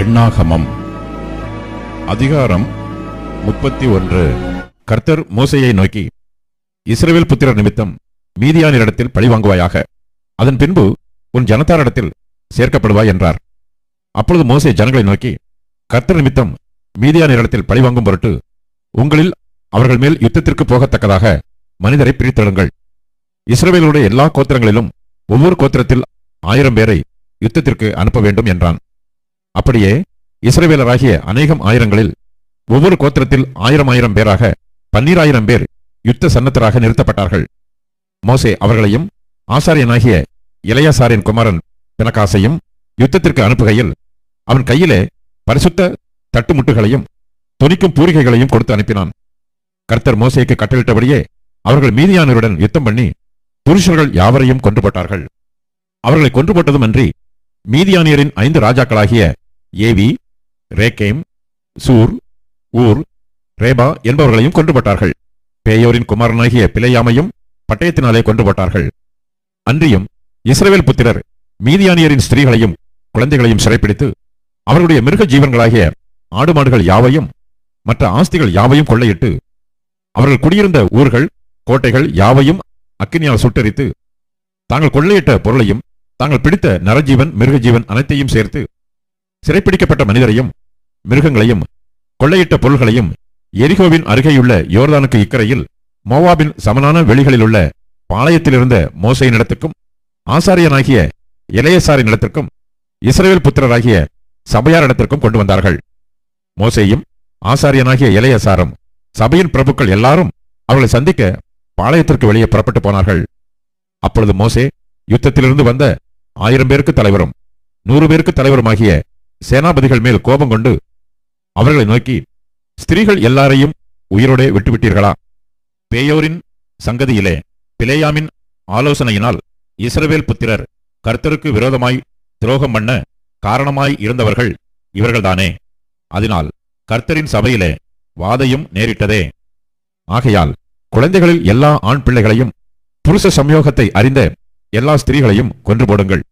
எண்ணாகமம். அதிகாரம் முப்பத்தி ஒன்று. கர்த்தர் மோசையை நோக்கி இஸ்ரேல் புத்திரர் நிமித்தம் மீதியானிடத்தில் பழிவாங்குவாயாக அதன் பின்பு உன் ஜனத்தாரிடத்தில் சேர்க்கப்படுவாய் என்றார். அப்பொழுது மோசை ஜனங்களை நோக்கி கர்த்தர் நிமித்தம் மீதியானிடத்தில் பழிவாங்கும் பொருட்டு உங்களில் அவர்கள் மேல் யுத்தத்திற்கு போகத்தக்கதாக மனிதரை பிரித்தெடுங்கள். இஸ்ரேலுடைய எல்லா கோத்திரங்களிலும் ஒவ்வொரு கோத்திரத்தில் ஆயிரம் பேரை யுத்தத்திற்கு அனுப்ப வேண்டும் என்றான். அப்படியே இஸ்ரவேலராகிய அநேகம் ஆயிரங்களில் ஒவ்வொரு கோத்திரத்தில் ஆயிரம் ஆயிரம் பேராக பன்னீராயிரம் பேர் யுத்த சன்னத்தராக நிறுத்தப்பட்டார்கள். மோசே அவர்களையும் ஆசாரியனாகிய இளையாசாரின் குமாரன் பினகாசையும் யுத்தத்திற்கு அனுப்புகையில் அவன் கையிலே பரிசுத்த தட்டுமுட்டுகளையும் துணிக்கும் பூரிகைகளையும் கொடுத்து அனுப்பினான். கர்த்தர் மோசேக்கு கட்டளிட்டபடியே அவர்கள் மீதியானருடன் யுத்தம் பண்ணி புருஷர்கள் யாவரையும் கொன்று போட்டார்கள். அவர்களை கொன்று போட்டதுமன்றி மீதியானியரின் ஐந்து ராஜாக்களாகிய ஏவி ரேகேம் சூர் ஊர் ரேபா என்பவர்களையும் கொன்றுபட்டார்கள். பேயோரின் குமாரனாகிய பிழையாமையும் பட்டயத்தினாலே கொன்றுபட்டார்கள். அன்றியும் இஸ்ரேவேல் புத்திரர் மீதியானியரின் ஸ்திரீகளையும் குழந்தைகளையும் சிறைப்பிடித்து அவர்களுடைய மிருக ஜீவன்களாகிய ஆடு மாடுகள் யாவையும் மற்ற ஆஸ்திகள் யாவையும் கொள்ளையிட்டு அவர்கள் குடியிருந்த ஊர்கள் கோட்டைகள் யாவையும் அக்கினியால் சுட்டரித்து தாங்கள் கொள்ளையிட்ட பொருளையும் தாங்கள் பிடித்த நரஜீவன் மிருகஜீவன் அனைத்தையும் சேர்த்து சிறைப்பிடிக்கப்பட்ட மனிதரையும் மிருகங்களையும் கொள்ளையிட்ட பொருள்களையும் எரிகோவின் அருகேயுள்ள யோர்தானுக்கு இக்கரையில் மோவாபின் சமனான வெளிகளிலுள்ள பாளையத்திலிருந்த மோசையின் இடத்துக்கும் ஆசாரியனாகிய இளையசாரின் இடத்திற்கும் இஸ்ரேல் புத்திரராகிய சபையார் இடத்திற்கும் கொண்டு வந்தார்கள். மோசையும் ஆசாரியனாகிய இளையசாரும் சபையின் பிரபுக்கள் எல்லாரும் அவர்களை சந்திக்க பாளையத்திற்கு வெளியே புறப்பட்டு போனார்கள். அப்பொழுது மோசே யுத்தத்திலிருந்து வந்த ஆயிரம் பேருக்கு தலைவரும் நூறு பேருக்கு தலைவருமாகிய சேனாபதிகள் மேல் கோபம் கொண்டு அவர்களை நோக்கி ஸ்திரீகள் எல்லாரையும் உயிரோடே விட்டுவிட்டீர்களா? பேயோரின் சங்கதியிலே பிளேயாமின் ஆலோசனையினால் இஸ்ரவேல் புத்திரர் கர்த்தருக்கு விரோதமாய் துரோகம் பண்ண காரணமாய் இருந்தவர்கள் இவர்கள்தானே? அதனால் கர்த்தரின் சபையிலே வாதையும் நேரிட்டதே. ஆகையால் குழந்தைகளில் எல்லா ஆண் பிள்ளைகளையும் புருஷ சம்யோகத்தை அறிந்த எல்லா ஸ்திரீகளையும் கொன்று போடுங்கள்.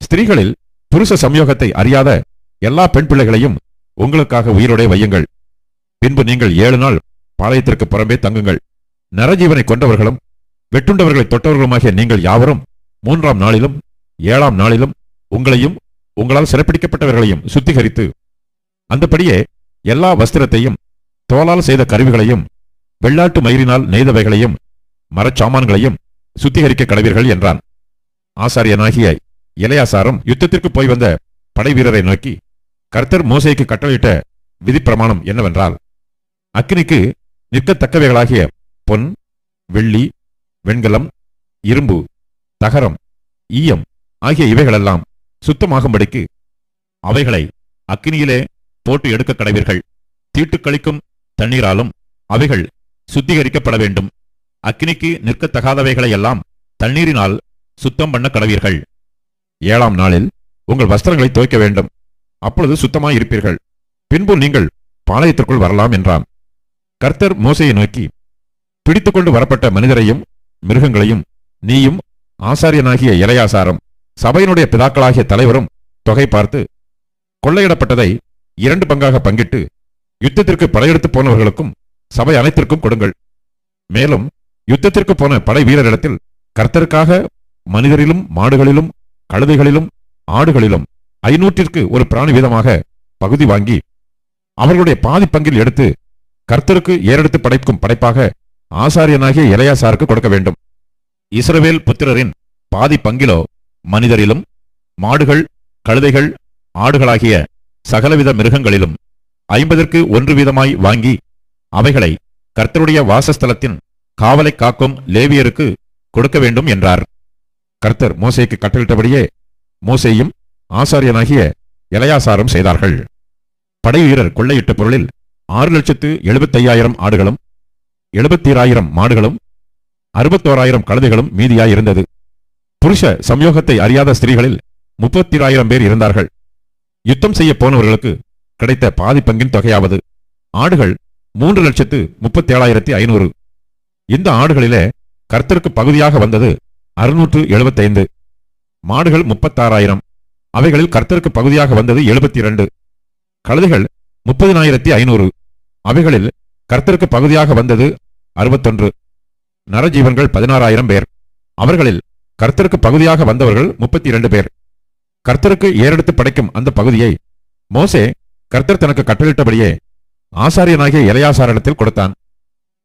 ஸ்திரீகளில் புருஷ சம்யோகத்தை அறியாத எல்லா பெண் பிள்ளைகளையும் உங்களுக்காக உயிரோடே வையுங்கள். பின்பு நீங்கள் ஏழு நாள் பாளையத்திற்கு புறம்பே தங்குங்கள். நரஜீவனை கொண்டவர்களும் வெட்டுண்டவர்களை தொட்டவர்களுமாகிய நீங்கள் யாவரும் மூன்றாம் நாளிலும் ஏழாம் நாளிலும் உங்களையும் உங்களால் சிறப்பிடிக்கப்பட்டவர்களையும் சுத்திகரித்து அந்தபடியே எல்லா வஸ்திரத்தையும் தோலால் செய்த கருவிகளையும் வெள்ளாட்டு மயிரினால் நெய்தவைகளையும் மரச்சாமான்களையும் சுத்திகரிக்க கடவீர்கள் என்றான். ஆசாரியனாகிய இளையாசாரம் யுத்தத்திற்கு போய் வந்த படை வீரரை நோக்கி கர்த்தர் மோசைக்கு கட்டளையிட்ட விதிப்பிரமாணம் என்னவென்றால் அக்கினிக்கு நிற்கத்தக்கவைகளாகிய பொன் வெள்ளி வெண்கலம் இரும்பு தகரம் ஈயம் ஆகிய இவைகளெல்லாம் சுத்தமாகும்படிக்கு அவைகளை அக்கினியிலே போட்டு எடுக்க கடவீர்கள். தீட்டுக்களிக்கும் தண்ணீராலும் அவைகள் சுத்திகரிக்கப்பட வேண்டும். அக்கினிக்கு நிற்கத்தகாதவைகளை எல்லாம் தண்ணீரினால் சுத்தம் பண்ண கடவீர்கள். ஏழாம் நாளில் உங்கள் வஸ்திரங்களை துவைக்க வேண்டும். அப்பொழுது சுத்தமாய் இருப்பீர்கள். பின்பு நீங்கள் பாளையத்திற்குள் வரலாம் என்றான். கர்த்தர் மோசையை நோக்கி பிடித்துக்கொண்டு வரப்பட்ட மனிதரையும் மிருகங்களையும் நீயும் ஆசாரியனாகிய இளையாசாரம் சபையினுடைய பிதாக்களாகிய தலைவரும் தொகை பார்த்து கொள்ளையிடப்பட்டதை இரண்டு பங்காக பங்கிட்டு யுத்தத்திற்கு படையெடுத்து போனவர்களுக்கும் சபை அனைத்திற்கும் கொடுங்கள். மேலும் யுத்தத்திற்கு போன படை வீரரிடத்தில் கர்த்தருக்காக மனிதரிலும் மாடுகளிலும் கழுதைகளிலும் ஆடுகளிலும் ஐநூற்றிற்கு ஒரு பிராணி வீதமாக பகுதி வாங்கி அவர்களுடைய பாதி பங்கில் எடுத்து கர்த்தருக்கு ஏறெடுத்து படைக்கும் படைப்பாக ஆசாரியனாகிய இளையாசாருக்கு கொடுக்க வேண்டும். இஸ்ரவேல் புத்திரரின் பாதி பங்கிலோ மனிதரிலும் மாடுகள் கழுதைகள் ஆடுகளாகிய சகலவித மிருகங்களிலும் ஐம்பதற்கு ஒன்று வீதமாய் வாங்கி அவைகளை கர்த்தருடைய வாசஸ்தலத்தின் காவலை காக்கும் லேவியருக்கு கொடுக்க வேண்டும் என்றார். கர்த்தர் மோசைக்கு கட்டளிட்டபடியே மோசையும் ஆசாரியனாகிய இளையாசாரம் செய்தார்கள். படைவீரர் கொள்ளையிட்ட பொருளில் ஆறு லட்சத்து எழுபத்தையாயிரம் ஆடுகளும் எழுபத்தீராயிரம் மாடுகளும் அறுபத்தோராயிரம் கழுதைகளும் மீதியாயிருந்தது. புருஷ சம்யோகத்தை அறியாத ஸ்திரீகளில் முப்பத்திராயிரம் பேர் இருந்தார்கள். யுத்தம் செய்ய போனவர்களுக்கு கிடைத்த பாதி பங்கின் தொகையாவது ஆடுகள் மூன்று லட்சத்து முப்பத்தேழாயிரத்தி ஐநூறு. இந்த ஆடுகளிலே கர்த்தருக்கு பகுதியாக வந்தது அறுநூற்று எழுபத்தைந்து. மாடுகள் முப்பத்தாறாயிரம். அவைகளில் கர்த்தருக்கு பகுதியாக வந்தது எழுபத்தி இரண்டு கழுதைகள் முப்பதினாயிரத்தி ஐநூறு. அவைகளில் கர்த்தருக்கு பகுதியாக வந்தது அறுபத்தொன்று. நரஜீவன்கள் பதினாறாயிரம் பேர். அவர்களில் கர்த்தருக்கு பகுதியாக வந்தவர்கள் முப்பத்தி இரண்டு பேர். கர்த்தருக்கு ஏறெடுத்து படைக்கும் அந்த பகுதியை மோசே கர்த்தர் தனக்கு கட்டளிட்டபடியே ஆசாரியனாகிய இளையாசாரிடத்தில் கொடுத்தான்.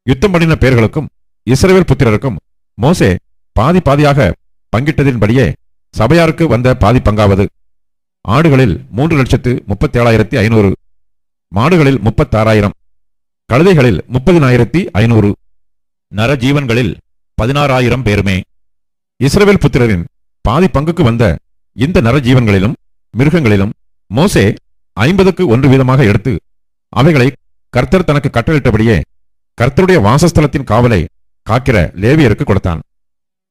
யுத்தம் பண்ணின பேர்களுக்கும் இஸ்ரவேல் புத்திரருக்கும் மோசே பாதி பாதியாக பங்கிட்டதின்படியே சபையாருக்கு வந்த பாதி பங்காவது. ஆடுகளில் மூன்று லட்சத்து முப்பத்தி ஏழாயிரத்தி ஐநூறு. மாடுகளில் முப்பத்தாறாயிரம். கழுதைகளில் முப்பதினாயிரத்தி ஐநூறு. நரஜீவன்களில் பதினாறாயிரம் பேருமே. இஸ்ரவேல் புத்திரரின் பாதி பங்குக்கு வந்த இந்த நரஜீவன்களிலும் மிருகங்களிலும் மோசே ஐம்பதுக்கு ஒன்று வீதமாக எடுத்து அவைகளை கர்த்தர் தனக்கு கட்டளிட்டபடியே கர்த்தருடைய வாசஸ்தலத்தின் காவலை காக்கிற லேவியருக்கு கொடுத்தான்.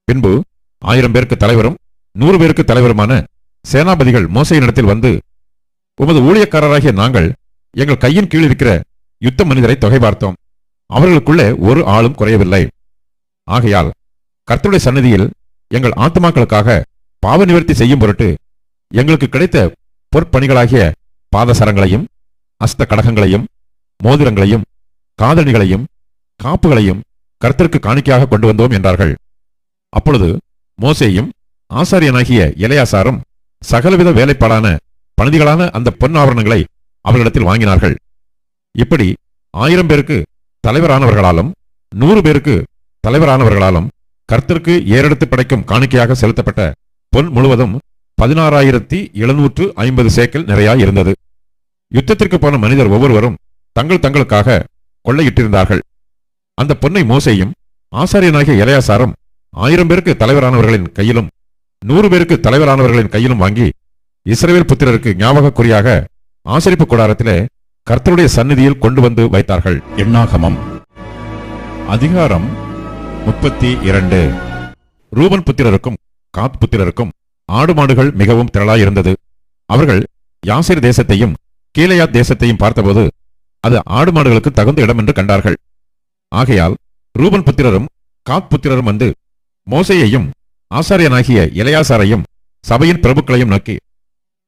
பின்பு ஆயிரம் பேருக்கு தலைவரும் நூறு பேருக்கு தலைவருமான சேனாபதிகள் மோசையினிடத்தில் வந்து உமது ஊழியக்காரராகிய நாங்கள் எங்கள் கையின் கீழ் இருக்கிற யுத்த மனிதரை தொகை பார்த்தோம் அவர்களுக்குள்ளே ஒரு ஆளும் குறையவில்லை. ஆகையால் கர்த்தருடைய சன்னதியில் எங்கள் ஆத்மாக்களுக்காக பாவ நிவர்த்தி செய்யும் பொருட்டு எங்களுக்கு கிடைத்த பொற்பணிகளாகிய பாதசரங்களையும் அஸ்த கடகங்களையும் மோதிரங்களையும் காதணிகளையும் காப்புகளையும் கர்த்தருக்கு காணிக்கையாக கொண்டு வந்தோம் என்றார்கள். அப்பொழுது மோசேயும் ஆசாரியனாகிய இளையாசாரும் சகலவித வேலைப்பாடான பணிதிகளான அந்த பொன் ஆபரணங்களை அவர்களிடத்தில் வாங்கினார்கள். இப்படி ஆயிரம் பேருக்கு தலைவரானவர்களாலும் நூறு பேருக்கு தலைவரானவர்களாலும் கர்த்தருக்கு ஏறெடுத்து படைக்கும் காணிக்கையாக செலுத்தப்பட்ட பொன் முழுவதும் பதினாறாயிரத்தி எழுநூற்று ஐம்பது சேக்கல் நிறையா இருந்தது. யுத்தத்திற்கு போன மனிதர் ஒவ்வொருவரும் தங்கள் தங்களுக்காக கொள்ளையிட்டிருந்தார்கள். அந்த பொன்னை மோசையும் ஆசாரியனாகிய இளையாசாரும் ஆயிரம் பேருக்கு தலைவரானவர்களின் கையிலும் நூறு பேருக்கு தலைவரானவர்களின் கையிலும் வாங்கி இஸ்ரவேல் புத்திரருக்கு ஞாபகக்குறியாக ஆசரிப்பு கூடாரத்திலே கர்த்தருடைய சந்நிதியில் கொண்டு வந்து வைத்தார்கள். எண்ணாகமம். அதிகாரம் முப்பத்தி இரண்டு. ரூபன் புத்திரருக்கும் காத் புத்திரருக்கும் ஆடு மாடுகள் மிகவும் திரளாயிருந்தது. அவர்கள் யாசிர் தேசத்தையும் கீலேயாத் தேசத்தையும் பார்த்தபோது அது ஆடு மாடுகளுக்கு தகுந்த இடம் என்று கண்டார்கள். ஆகையால் ரூபன் புத்திரரும் காத் புத்திரரும் வந்து மோசேயையும் ஆசாரியனாகிய இளையாசாரையும் சபையின் பிரபுக்களையும் நோக்கி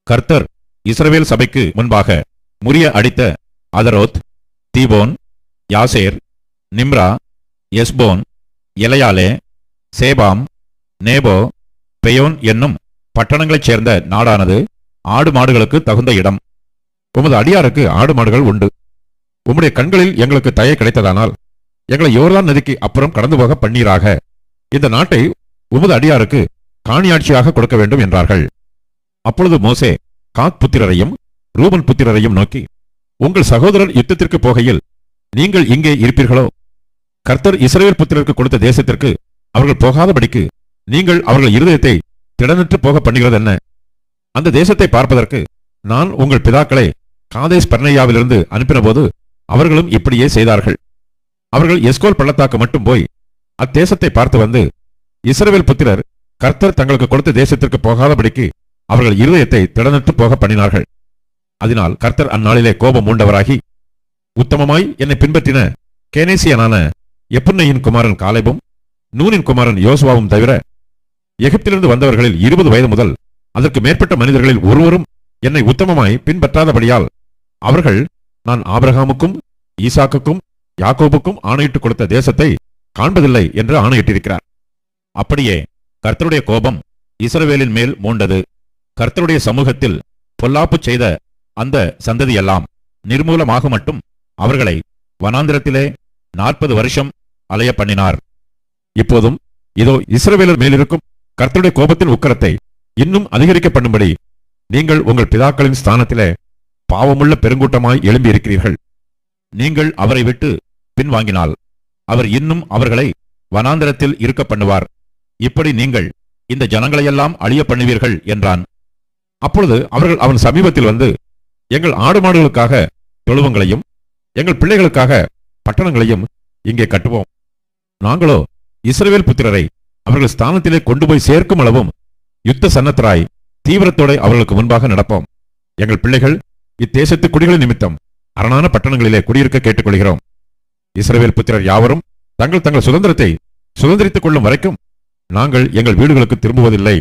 கர்த்தர் இஸ்ரவேல் சபைக்கு முன்பாக முறிய அடித்த அதரோத் தீபோன் யாசேர் நிம்ரா எஸ்போன் இலையாலே சேபாம் நேபோ பெயோன் என்னும் பட்டணங்களைச் சேர்ந்த நாடானது ஆடு மாடுகளுக்கு தகுந்த இடம். உமது அடியாருக்கு ஆடு மாடுகள் உண்டு. உம்முடைய கண்களில் எங்களுக்கு தயை கிடைத்ததானால் எங்களை யோர்தான் நதிக்கு அப்புறம் கடந்து போக பண்ணீராக. இந்த நாட்டை உமது அடியாருக்கு காணியாட்சியாக கொடுக்க வேண்டும் என்றார்கள். அப்பொழுது மோசே காத் புத்திரரையும் ரூபன் புத்திரரையும் நோக்கி உங்கள் சகோதரர் யுத்தத்திற்கு போகையில் நீங்கள் இங்கே இருப்பீர்களோ? கர்த்தர் இஸ்ரேல் புத்திரருக்கு கொடுத்த தேசத்திற்கு அவர்கள் போகாதபடிக்கு நீங்கள் அவர்கள் இருதயத்தை திடனற்று போக பண்ணுகிறது என்ன? அந்த தேசத்தை பார்ப்பதற்கு நான் உங்கள் பிதாக்களை காதேஸ் பர்னையாவிலிருந்து அனுப்பினபோது அவர்களும் இப்படியே செய்தார்கள். அவர்கள் எஸ்கோல் பள்ளத்தாக்கு மட்டும் போய் அத்தேசத்தை பார்த்து வந்து இஸ்ரவேல் புத்திரர் கர்த்தர் தங்களுக்கு கொடுத்த தேசத்திற்கு போகாதபடிக்கு அவர்கள் இருதயத்தை திடனற்று போக பண்ணினார்கள். அதனால் கர்த்தர் அந்நாளிலே கோபம் மூண்டவராகி உத்தமமாய் என்னை பின்பற்றின கேனேசியனான எப்புன்னையின் குமாரன் காலைபும் நூனின் குமாரன் யோசுவாவும் தவிர எகிப்திலிருந்து வந்தவர்களில் இருபது வயது முதல் அதற்கு மேற்பட்ட மனிதர்களில் ஒருவரும் என்னை உத்தமமாய் பின்பற்றாதபடியால் அவர்கள் நான் ஆபிரகாமுக்கும் ஈசாக்குக்கும் யாக்கோபுக்கும் ஆணையிட்டுக் கொடுத்த தேசத்தை காண்பதில்லை என்று ஆணையிட்டிருக்கிறார். அப்படியே கர்த்தருடைய கோபம் இஸ்ரவேலின் மேல் மூண்டது. கர்த்தருடைய சமூகத்தில் பொல்லாப்பு செய்த அந்த சந்ததியெல்லாம் நிர்மூலமாக மட்டும் அவர்களை வனாந்திரத்திலே நாற்பது வருஷம் அலைய பண்ணினார் இப்போதும் இதோ இஸ்ரவேலர் மேலிருக்கும் கர்த்தருடைய கோபத்தின் உக்கரத்தை இன்னும் அதிகரிக்க பண்ணும்படி நீங்கள் உங்கள் பிதாக்களின் ஸ்தானத்திலே பாவமுள்ள பெருங்கூட்டமாய் எழும்பியிருக்கிறீர்கள். நீங்கள் அவரை விட்டு பின்வாங்கினால் அவர் இன்னும் அவர்களை வனாந்திரத்தில் இருக்க பண்ணுவார் இப்படி நீங்கள் இந்த ஜனங்களையெல்லாம் அழிய பண்ணுவீர்கள் என்றான். அப்பொழுது அவர்கள் அவன் சமீபத்தில் வந்து எங்கள் ஆடு மாடுகளுக்காக தொழுவங்களையும் எங்கள் பிள்ளைகளுக்காக பட்டணங்களையும் இங்கே கட்டுவோம். நாங்களோ இஸ்ரவேல் புத்திரரை அவர்கள் ஸ்தானத்திலே கொண்டு போய் சேர்க்கும் அளவும் யுத்த சன்னத்தராய் தீவிரத்தோட அவர்களுக்கு முன்பாக நடப்போம். எங்கள் பிள்ளைகள் இத்தேசத்து குடிகளின் நிமித்தம் அரணான பட்டணங்களிலே குடியிருக்க கேட்டுக்கொள்கிறோம். இஸ்ரவேல் புத்திரர் யாவரும் தங்கள் தங்கள் சுதந்திரத்தை சுதந்திரித்துக் கொள்ளும் வரைக்கும் நாங்கள் எங்கள் வீடுகளுக்கு திரும்புவதில்லை.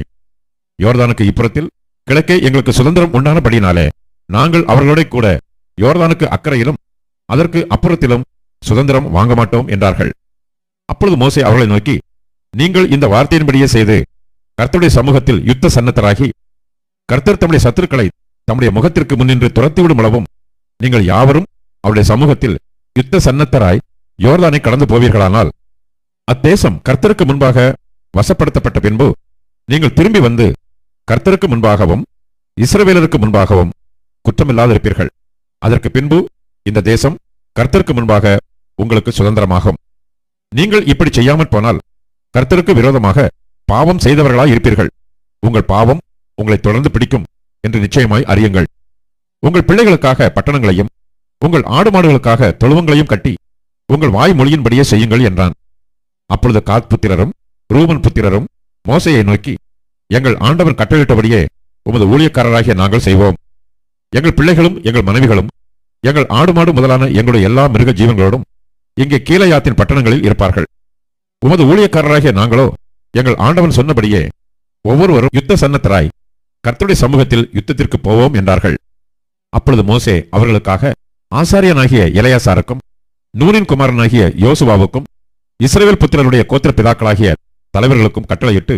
யோர்தானுக்கு இப்புறத்தில் கிழக்கே எங்களுக்கு சுதந்திரம் உண்டானபடினாலே நாங்கள் அவர்களோட கூட யோர்தானுக்கு அக்கறையிலும் அதற்கு அப்புறத்திலும் சுதந்திரம் வாங்க மாட்டோம் என்றார்கள். அப்பொழுது மோசை அவர்களை நோக்கி நீங்கள் இந்த வார்த்தையின்படியே செய்து கர்த்தருடைய சமூகத்தில் யுத்த சன்னத்தராகி கர்த்தர் தம்முடைய சத்துருக்களை தம்முடைய முகத்திற்கு முன்னின்று துரத்திவிடும் அளவும் நீங்கள் யாவரும் அவருடைய சமூகத்தில் யுத்த சன்னத்தராய் யோர்தானை கடந்து போவீர்களானால் அத்தேசம் கர்த்தருக்கு முன்பாக வசப்படுத்தப்பட்ட பின்பு நீங்கள் திரும்பி வந்து கர்த்தருக்கு முன்பாகவும் இஸ்ரவேலருக்கு முன்பாகவும் குற்றமில்லாதிருப்பீர்கள். அதற்கு பின்பு இந்த தேசம் கர்த்தருக்கு முன்பாக உங்களுக்கு சுதந்திரமாகும். நீங்கள் இப்படி செய்யாமற் போனால் கர்த்தருக்கு விரோதமாக பாவம் செய்தவர்களாய் இருப்பீர்கள். உங்கள் பாவம் உங்களை தொடர்ந்து பிடிக்கும் என்று நிச்சயமாய் அறியுங்கள். உங்கள் பிள்ளைகளுக்காக பட்டணங்களையும் உங்கள் ஆடு மாடுகளுக்காக தொழுவங்களையும் கட்டி உங்கள் வாய்மொழியின்படியே செய்யுங்கள் என்றான். அப்பொழுது காத்புத்திரரும் ரூபன் புத்திரரும் மோசையை நோக்கி எங்கள் ஆண்டவர் கட்டளிட்டபடியே உமது ஊழியக்காரராகிய நாங்கள் செய்வோம். எங்கள் பிள்ளைகளும் எங்கள் மனைவிகளும் எங்கள் ஆடு மாடு முதலான எங்களுடைய எல்லா மிருக ஜீவங்களோடும் இங்கே கீழையாத்தின் பட்டணங்களில் இருப்பார்கள். உமது ஊழியக்காரராகிய நாங்களோ எங்கள் ஆண்டவன் சொன்னபடியே ஒவ்வொருவரும் யுத்த சன்னத்தராய் கர்த்தருடைய சமூகத்தில் யுத்தத்திற்கு போவோம் என்றார்கள். அப்பொழுது மோசே அவர்களுக்காக ஆசாரியனாகிய இளையாசாருக்கும் நூனின் குமாரனாகிய யோசுவாவுக்கும் இஸ்ரேல் புத்திரனுடைய கோத்திர பிதாக்களாகிய தலைவர்களுக்கும் கட்டளையிட்டு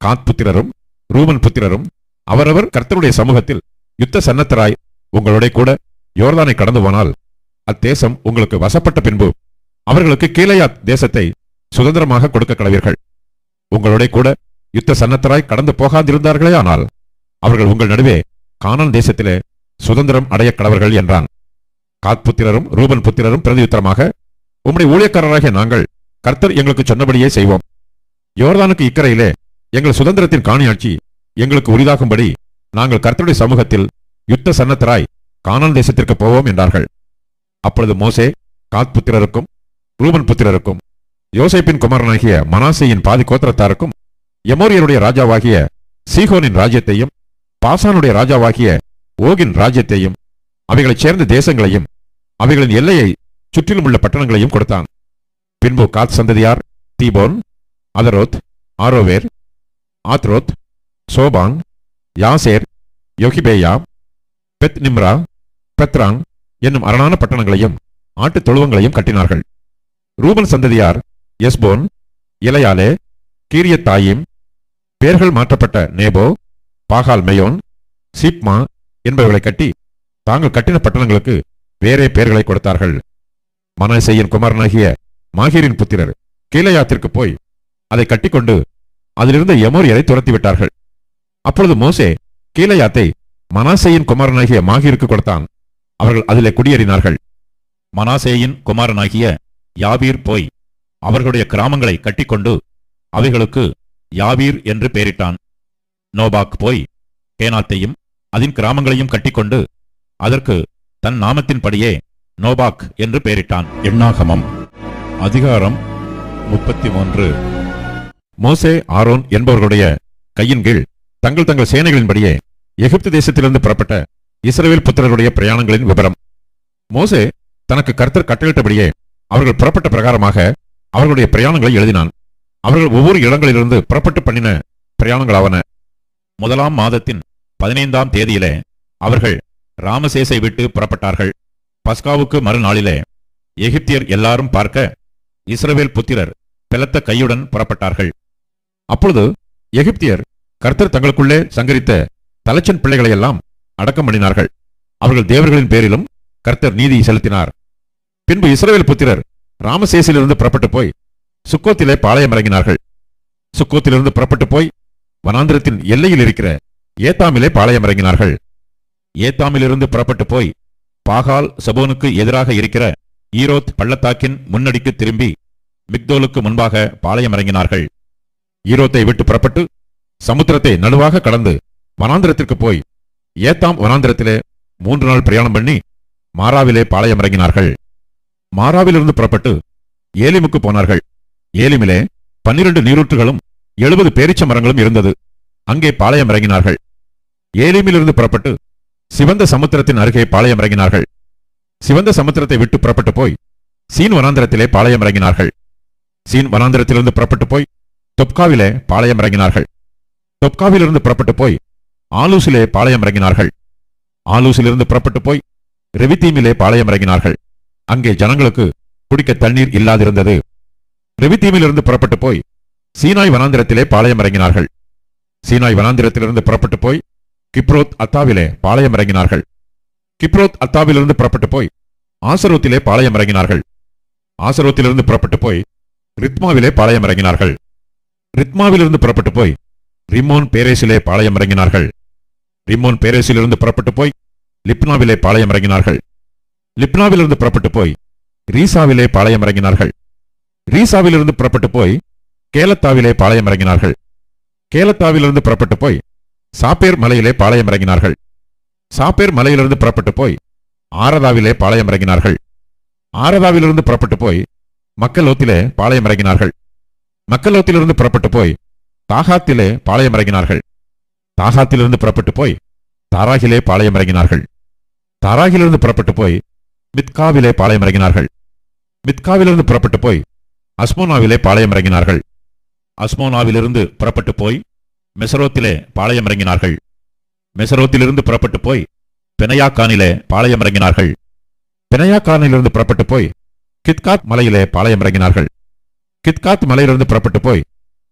காத் புத்திரரும் ரூமன் புத்திரரும் அவரவர் கர்த்தருடைய சமூகத்தில் யுத்த சன்னத்தராய் உங்களோட கூட யோர்தானை கடந்து போனால் அத்தேசம் உங்களுக்கு வசப்பட்ட பின்பு அவர்களுக்கு கீழையாத் தேசத்தை சுதந்திரமாக கொடுக்க கடவீர்கள். உங்களோட கூட யுத்த சன்னத்தராய் கடந்து போகாதிருந்தார்களே ஆனால் அவர்கள் உங்கள் நடுவே கானான் தேசத்திலே சுதந்திரம் அடைய கடவர்கள் என்றான். காத் புத்திரரும் ரூபன் புத்திரரும் பிரதியுத்தரமாக உம்முடைய ஊழியக்காரராகிய நாங்கள் கர்த்தர் எங்களுக்கு சொன்னபடியே செய்வோம். யோர்தானுக்கு இக்கரையிலே எங்கள் சுதந்திரத்தின் காணியாட்சி எங்களுக்கு உரிதாகும்படி நாங்கள் கர்த்தருடைய சமூகத்தில் யுத்த சன்னத்தராய் கானான் தேசத்திற்கு போவோம் என்றார்கள். அப்பொழுது மோசே காத் புத்திரருக்கும் ரூபன் புத்திரருக்கும் யோசைப்பின் குமாரனாகிய மனாசியின் பாதி கோத்திரத்தாருக்கும் எமோரியருடைய ராஜாவாகிய சீகோனின் ராஜ்யத்தையும் பாசானுடைய ராஜாவாகிய ஓகின் ராஜ்யத்தையும் அவைகளைச் சேர்ந்த தேசங்களையும் அவைகளின் எல்லையை சுற்றிலும் உள்ள பட்டணங்களையும் கொடுத்தான். பின்பு காத் சந்ததியார் Dibon Ataroth Aroer Atroth Shophan Jaazer Jogbehah Beth Nimrah Bethharan என்னும் அரணான பட்டணங்களையும் ஆட்டுத் தொழுவங்களையும் கட்டினார்கள். ரூபன் சந்ததியார் எஸ்போன் இலையாலே கீரியத்தாயிம் பேர்கள் மாற்றப்பட்ட நேபோ பாகால் மெயோன் சீப்மா என்பவர்களை கட்டி தாங்கள் கட்டின பட்டணங்களுக்கு வேறே பெயர்களை கொடுத்தார்கள். மனசையின் குமாரனாகிய மாஹீரின் புத்திரர் கீழையாத்திற்கு போய் அதை கட்டிக்கொண்டு அதிலிருந்த எமோரியரை துரத்திவிட்டார்கள். அப்பொழுது மோசே கீழையாத்தை மனாசேயின் குமாரனாகிய மாகீருக்கு கொடுத்தான். அவர்கள் அதிலே குடியேறினார்கள். மனாசேயின் குமாரனாகிய யாவீர் போய் அவர்களுடைய கிராமங்களை கட்டிக்கொண்டு அவைகளுக்கு யாவீர் என்று பெயரிட்டான். நோபாக் போய் கேனாத்தையும் அதன் கிராமங்களையும் கட்டிக்கொண்டு அதற்கு தன் நாமத்தின்படியே நோபாக் என்று பெயரிட்டான். எண்ணாகமம். அதிகாரம் முப்பத்தி மூன்று. மோசே ஆரோன் என்பவர்களுடைய கையின் கீழ் தங்கள் தங்கள் சேனைகளின்படியே எகிப்து தேசத்திலிருந்து புறப்பட்ட இஸ்ரவேல் புத்திரருடைய பிரயாணங்களின் விவரம் மோசே தனக்கு கர்த்தர் கட்டளிட்டபடியே அவர்கள் புறப்பட்ட பிரகாரமாக அவர்களுடைய பிரயாணங்களை எழுதினான். அவர்கள் ஒவ்வொரு இடங்களிலிருந்து புறப்பட்டு பண்ணின பிரயாணங்களாவன. முதலாம் மாதத்தின் பதினைந்தாம் தேதியிலே அவர்கள் ராமசேசை விட்டு புறப்பட்டார்கள். பஸ்காவுக்கு மறுநாளிலே எகிப்தியர் எல்லாரும் பார்க்க இஸ்ரவேல் புத்திரர் பெலத்த கையுடன் புறப்பட்டார்கள். அப்பொழுது எகிப்தியர் கர்த்தர் தங்களுக்குள்ளே சங்கரித்த தலைச்சன் பிள்ளைகளையெல்லாம் அடக்கம் பண்ணினார்கள். அவர்கள் தேவர்களின் பேரிலும் கர்த்தர் நீதி செலுத்தினார். பின்பு இஸ்ரேல் புத்திரர் ராமசேசிலிருந்து புறப்பட்டு போய் சுக்கோத்திலே பாளையம் இறங்கினார்கள். சுக்கோத்திலிருந்து புறப்பட்டு போய் வனாந்திரத்தின் எல்லையில் இருக்கிற ஏத்தாமிலே பாளையம் இறங்கினார்கள். ஏத்தாமிலிருந்து புறப்பட்டு போய் பாகால் சபோனுக்கு எதிராக இருக்கிற ஈரோத் பள்ளத்தாக்கின் முன்னடிக்கு திரும்பி மிக்தோலுக்கு முன்பாக பாளையம் இறங்கினார்கள். ஈரோத்தை விட்டு புறப்பட்டு சமுத்திரத்தை நடுவாக கடந்து வனாந்திரத்திற்கு போய் ஏத்தாம் வனாந்திரத்திலே மூன்று நாள் பிரயாணம் பண்ணி மாராவிலே பாளையம் இறங்கினார்கள். மாராவிலிருந்து புறப்பட்டு ஏலிமுக்கு போனார்கள். ஏலிமிலே பன்னிரண்டு நீரூற்றுகளும் எழுபது பேரிச்ச மரங்களும் இருந்தது. அங்கே பாளையம் இறங்கினார்கள். ஏலிமிலிருந்து புறப்பட்டு சிவந்த சமுத்திரத்தின் அருகே பாளையம் இறங்கினார்கள். சிவந்த சமுத்திரத்தை விட்டு புறப்பட்டு போய் சீன் வனாந்திரத்திலே பாளையம் இறங்கினார்கள். சீன் வனாந்திரத்திலிருந்து புறப்பட்டு போய் தொப்காவிலே பாளையம் இறங்கினார்கள் தொப்காவிலிருந்து புறப்பட்டு போய் ஆலூசிலே பாளையம் இறங்கினார்கள் ஆலூசிலிருந்து புறப்பட்டு போய் ரெவித்தீமிலே பாளையம் இறங்கினார்கள் அங்கே ஜனங்களுக்கு குடிக்க தண்ணீர் இல்லாதிருந்தது. ரெவித்தீமிலிருந்து புறப்பட்டு போய் சீனாய் வனாந்திரத்திலே பாளையம் இறங்கினார்கள் சீனாய் வனாந்திரத்திலிருந்து புறப்பட்டு போய் கிப்ரோத் அத்தாவிலே பாளையம் இறங்கினார்கள் கிப்ரோத் அத்தாவிலிருந்து புறப்பட்டு போய் ஆசரோத்திலே பாளையம் இறங்கினார்கள் ஆசரோத்திலிருந்து புறப்பட்டு போய் ரித்மாவிலே பாளையம் இறங்கினார்கள் ரித்மாவிலிருந்து புறப்பட்டு போய் ரிமோன் பேரேசிலே பாளையம் இறங்கினார்கள். ரிமோன் பேரேசிலிருந்து புறப்பட்டு போய் லிப்னாவிலே பாளையம் இறங்கினார்கள். லிப்னாவிலிருந்து புறப்பட்டு போய் ரீசாவிலே பாளையம் இறங்கினார்கள். ரீசாவிலிருந்து புறப்பட்டு போய் கேலத்தாவிலே பாளையம் இறங்கினார்கள். கேலத்தாவிலிருந்து புறப்பட்டு போய் சாப்பேர் மலையிலே பாளையம் இறங்கினார்கள். சாப்பேர் மலையிலிருந்து புறப்பட்டு போய் ஆரதாவிலே பாளையம் இறங்கினார்கள். ஆரதாவிலிருந்து புறப்பட்டு போய் மக்களோத்திலே பாளையம் இறங்கினார்கள். மக்களோத்திலிருந்து புறப்பட்டு போய் தாகாத்திலே பாளையம் இறங்கினார்கள் தாகாத்திலிருந்து புறப்பட்டு போய் தாராகிலே பாளையம் இறங்கினார்கள் தாராகிலிருந்து புறப்பட்டு போய் மித்காவிலே பாளையம் இறங்கினார்கள் மித்காவிலிருந்து புறப்பட்டு போய் அஸ்மோனாவிலே பாளையம் இறங்கினார்கள் அஸ்மோனாவிலிருந்து புறப்பட்டு போய் மெசரோத்திலே பாளையம் இறங்கினார்கள் மெசரோத்திலிருந்து புறப்பட்டு போய் பெனையாக்கானிலே பாளையம் இறங்கினார்கள் பெனையாக்கானிலிருந்து புறப்பட்டு போய் கித்காத் மலையிலே பாளையம் இறங்கினார்கள் கித்காத் மலையிலிருந்து புறப்பட்டு போய்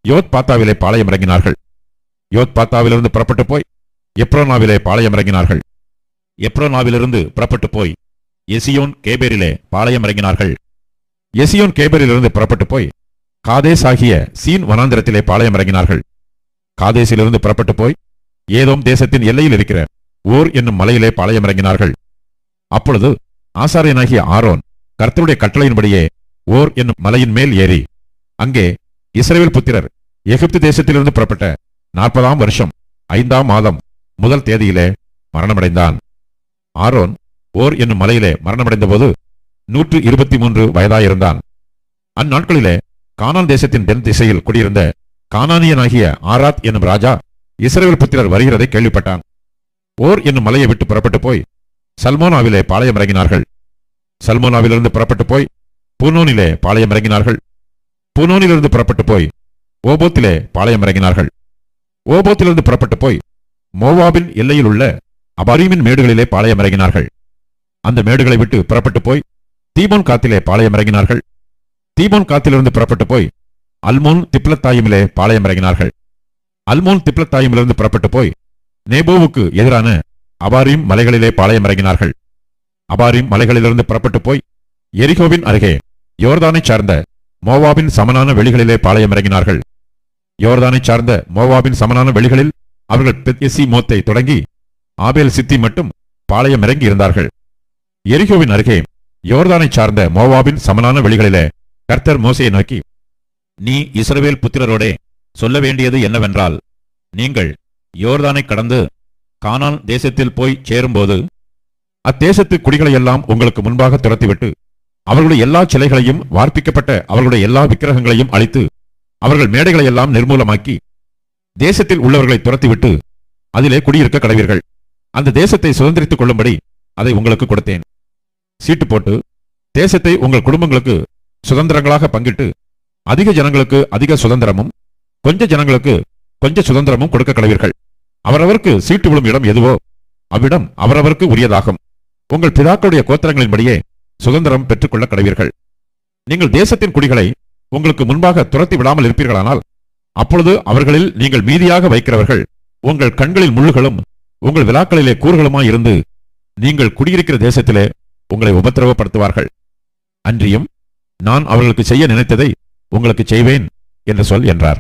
யோத் பாத்தாவிலே பாளையம் இறங்கினார்கள். யோத் பாத்தாவிலிருந்து புறப்பட்டு போய் எப்ரோனாவிலே பாளையம் இறங்கினார்கள். எப்ரோனாவிலிருந்து புறப்பட்டு போய் எசியோன் கேபேரிலே பாளையம் இறங்கினார்கள். எசியோன் கேபேரிலிருந்து புறப்பட்டு போய் காதேஸ் ஆகிய சீன் வனாந்திரத்திலே பாளையம் இறங்கினார்கள். காதேசிலிருந்து புறப்பட்டு போய் ஏதோம் தேசத்தின் எல்லையில் இருக்கிற ஓர் என்னும் மலையிலே பாளையம் இறங்கினார்கள். அப்பொழுது ஆசாரியனாகிய ஆரோன் கர்த்தருடைய கட்டளையின்படியே ஓர் என்னும் மலையின் மேல் ஏறி அங்கே இஸ்ரவேல் புத்திரர் எகிப்து தேசத்திலிருந்து புறப்பட்ட நாற்பதாம் வருஷம் ஐந்தாம் மாதம் முதல் தேதியிலே மரணமடைந்தான். ஆரோன் ஓர் என்னும் மலையிலே மரணமடைந்த போது நூற்று இருபத்தி மூன்று வயதாயிருந்தான். அந்நாட்களிலே கானான் தேசத்தின் தென் திசையில் குடியிருந்த கானானியனாகிய ஆராத் என்னும் ராஜா இஸ்ரேல் புத்திரர் வருகிறதை கேள்விப்பட்டான். ஓர் என்னும் மலையை விட்டு புறப்பட்டு போய் சல்மோனாவிலே பாளையம் இறங்கினார்கள் சல்மோனாவிலிருந்து புறப்பட்டு போய் பூனோனிலே பாளையம் இறங்கினார்கள் புனோனிலிருந்து புறப்பட்டு போய் ஓபோத்திலே பாளையம் இறங்கினார்கள். ஓபோத்திலிருந்து புறப்பட்டு போய் மோவாபின் எல்லையில் உள்ள அபாரீமின் மேடுகளிலே பாளையம் இறங்கினார்கள். அந்த மேடுகளை விட்டு புறப்பட்டு போய் தீபோன் காத்திலே பாளையம் இறங்கினார்கள். தீபோன் காத்திலிருந்து புறப்பட்டு போய் அல்மோன் திப்ளத்தாயுமிலே பாளையம் இறங்கினார்கள். அல்மோன் திப்ளத்தாயுமிலிருந்து புறப்பட்டு போய் நேபோவுக்கு எதிரான அபாரீம் மலைகளிலே பாளையம் இறங்கினார்கள். அபாரீம் மலைகளிலிருந்து புறப்பட்டு போய் எரிகோவின் அருகே யோர்தானை சார்ந்த மோவாபின் சமனான வெளிகளிலே பாளையம் இறங்கினார்கள் யோர்தானை சார்ந்த மோவாபின் சமனான வெளிகளில் அவர்கள் பெத்யசி மோத்தை தொடங்கி ஆபேல் சித்தி மட்டும் பாளையம் இறங்கி இருந்தார்கள். எரிகோவின் அருகே யோர்தானை சார்ந்த மோவாபின் சமனான வெளிகளிலே கர்த்தர் மோசையை நோக்கி நீ இஸ்ரவேல் புத்திரரோடே சொல்ல வேண்டியது என்னவென்றால் நீங்கள் யோர்தானை கடந்து கானான் தேசத்தில் போய் சேரும்போது அத்தேசத்து குடிகளையெல்லாம் உங்களுக்கு முன்பாக துரத்திவிட்டு அவர்களுடைய எல்லா சிலைகளையும் வார்ப்பிக்கப்பட்ட அவர்களுடைய எல்லா விக்கிரகங்களையும் அழித்து அவர்கள் மேடைகளையெல்லாம் நிர்மூலமாக்கி தேசத்தில் உள்ளவர்களை துரத்திவிட்டு அதிலே குடியிருக்க கடவீர்கள். அந்த தேசத்தை சுதந்திரித்துக் கொள்ளும்படி அதை உங்களுக்கு கொடுத்தேன். சீட்டு போட்டு தேசத்தை உங்கள் குடும்பங்களுக்கு சுதந்திரங்களாக பங்கிட்டு அதிக ஜனங்களுக்கு அதிக சுதந்திரமும் கொஞ்ச ஜனங்களுக்கு கொஞ்ச சுதந்திரமும் கொடுக்க கடவீர்கள். அவரவருக்கு சீட்டு விழும் இடம் எதுவோ அவ்விடம் அவரவருக்கு உரியதாகும். உங்கள் பிதாக்களுடைய கோத்திரங்களின்படியே சுதந்திரம் பெற்றுக்கொள்ள கடவீர்கள். நீங்கள் தேசத்தின் குடிகளை உங்களுக்கு முன்பாக துரத்தி விடாமல் இருப்பீர்களானால் அப்பொழுது அவர்களில் நீங்கள் மீதியாக வைக்கிறவர்கள் உங்கள் கண்களில் முள்ளுகளும் உங்கள் விழாக்களிலே கூறுகளுமாய் இருந்து நீங்கள் குடியிருக்கிற தேசத்திலே உங்களை உபத்திரவப்படுத்துவார்கள். அன்றியும் நான் அவர்களுக்கு செய்ய நினைத்ததை உங்களுக்கு செய்வேன் என்று சொல் என்றார்.